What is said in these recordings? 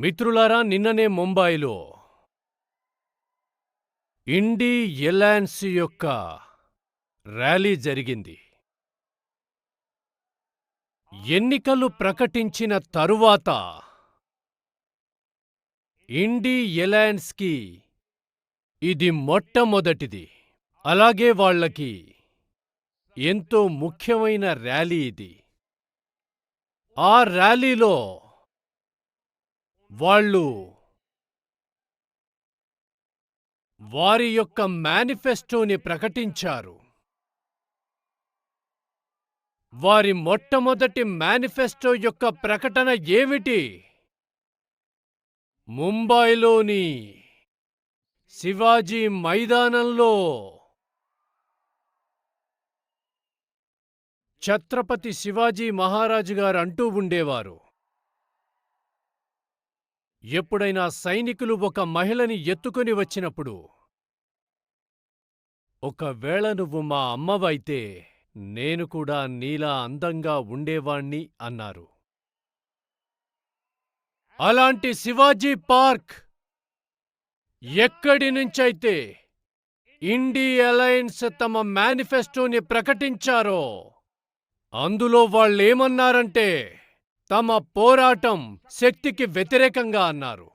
మిత్రులారా నిన్ననే ముంబాయిలో ఇండీ ఎలాన్స్ యొక్క ర్యాలీ జరిగింది. ఎన్నికలు ప్రకటించిన తరువాత ఇండీ ఎలాయన్స్కి ఇది మొట్టమొదటిది. అలాగే వాళ్ళకి ఎంతో ముఖ్యమైన ర్యాలీ ఇది. ఆ ర్యాలీలో వాళ్ళు వారి యొక్క మేనిఫెస్టోని ప్రకటించారు. వారి మొట్టమొదటి మేనిఫెస్టో యొక్క ప్రకటన ఏమిటి? ముంబైలోని శివాజీ మైదానంలో ఛత్రపతి శివాజీ మహారాజు గారు అంటూ ఉండేవారు. ఎప్పుడైనా సైనికులు ఒక మహిళని ఎత్తుకొని వచ్చినప్పుడు ఒకవేళ నువ్వు మా అమ్మవైతే నేను కూడా నీలా అందంగా ఉండేవాణ్ణి అన్నారు. అలాంటి శివాజీ పార్క్ ఎక్కడి నుంచైతే ఇండీ అలయన్స్ తమ మేనిఫెస్టోని ప్రకటించారో అందులో వాళ్ళేమన్నారంటే తమ పోరాటం శక్తికి వ్యతిరేకంగా అన్నారు.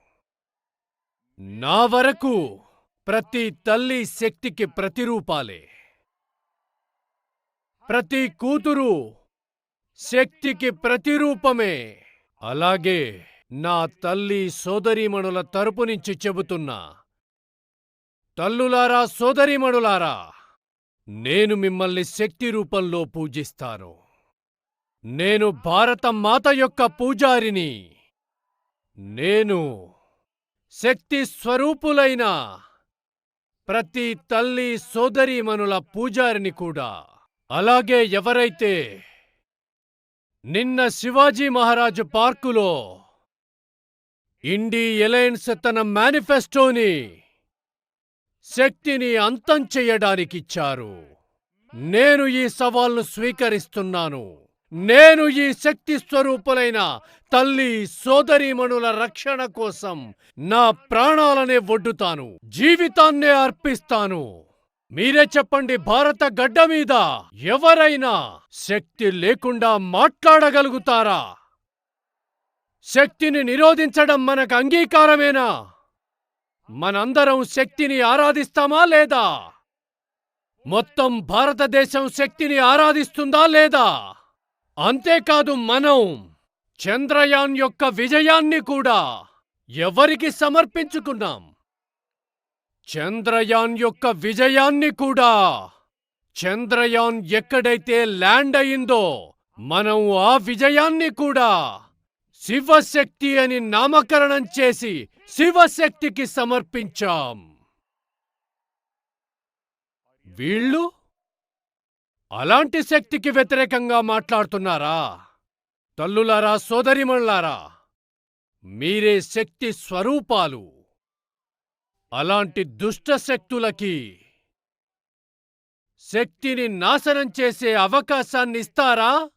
నా వరకు ప్రతి తల్లి శక్తికి ప్రతిరూపాలే. ప్రతి కూతురు శక్తికి ప్రతిరూపమే. అలాగే నా తల్లి సోదరీమణుల తరపు నుంచి చెబుతున్నా. తల్లులారా సోదరీమణులారా నేను మిమ్మల్ని శక్తి రూపంలో పూజిస్తాను. నేను భారత మాత యొక్క పూజారిని. నేను శక్తి స్వరూపులైన ప్రతి తల్లి సోదరీమణుల పూజారిని కూడా. అలాగే ఎవరైతే నిన్న శివాజీ మహారాజు పార్కులో ఇండీ ఎలయన్స్ తన మేనిఫెస్టోని శక్తిని అంతం చెయ్యడానికిచ్చారు నేను ఈ సవాల్ను స్వీకరిస్తున్నాను. నేను ఈ శక్తి స్వరూపులైన తల్లి సోదరీమణుల రక్షణ కోసం నా ప్రాణాలనే ఒడ్డుతాను జీవితాన్నే అర్పిస్తాను. మీరే చెప్పండి భారత గడ్డ మీద ఎవరైనా శక్తి లేకుండా మాట్లాడగలుగుతారా? శక్తిని నిరోధించడం మనకు అంగీకారమేనా? మనందరం శక్తిని ఆరాధిస్తామా లేదా? మొత్తం భారతదేశం శక్తిని ఆరాధిస్తుందా లేదా? అంతేకాదు మనం చంద్రయాన్ యొక్క విజయాన్ని కూడా ఎవరికి సమర్పించుకున్నాం? చంద్రయాన్ యొక్క విజయాన్ని కూడా చంద్రయాన్ ఎక్కడైతే ల్యాండ్ అయిందో మనం ఆ విజయాన్ని కూడా శివశక్తి అని నామకరణం చేసి శివశక్తికి సమర్పించాం. వీళ్ళు అలాంటి శక్తికి వ్యతిరేకంగా మాట్లాడుతున్నారా? తల్లులారా సోదరిమణులారా మీరే శక్తి స్వరూపాలు. అలాంటి దుష్ట శక్తులకి శక్తిని నాశనం చేసే అవకాశాన్ని ఇస్తారా?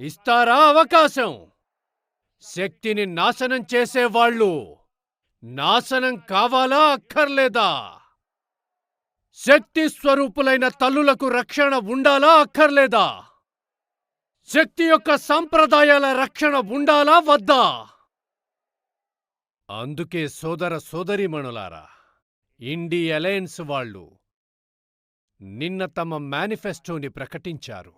ఇస్తారా అవకాశం? శక్తిని నాశనం చేసేవాళ్ళు నాశనం కావాలా అక్కర్లేదా? శక్తి స్వరూపులైన తల్లులకు రక్షణ ఉండాలా అక్కర్లేదా? శక్తి యొక్క సంప్రదాయాల రక్షణ ఉండాలా వద్దా? అందుకే సోదర సోదరీమణులారా ఇండి అలయన్స్ వాళ్ళు నిన్న తమ మేనిఫెస్టోని ప్రకటించారు.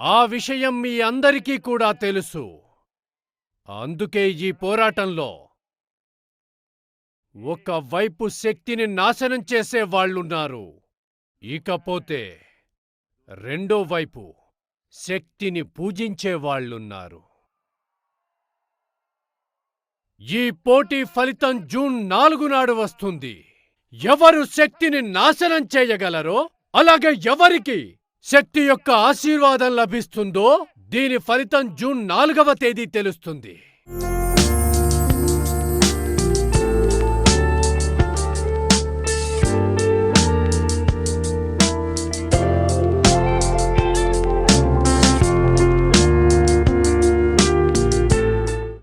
ఆ విషయం మీ అందరికీ కూడా తెలుసు. అందుకే ఈ పోరాటంలో ఒకవైపు శక్తిని నాశనం చేసే వాళ్ళున్నారు. ఇకపోతే రెండో వైపు శక్తిని పూజించే వాళ్ళున్నారు. ఈ పోటీ ఫలితం జూన్ నాలుగు నాడు వస్తుంది. ఎవరు శక్తిని నాశనం చేయగలరో అలాగే ఎవరికి శక్తి యొక్క ఆశీర్వాదం లభిస్తుందో దీని ఫలితం జూన్ నాలుగవ తేదీ తెలుస్తుంది.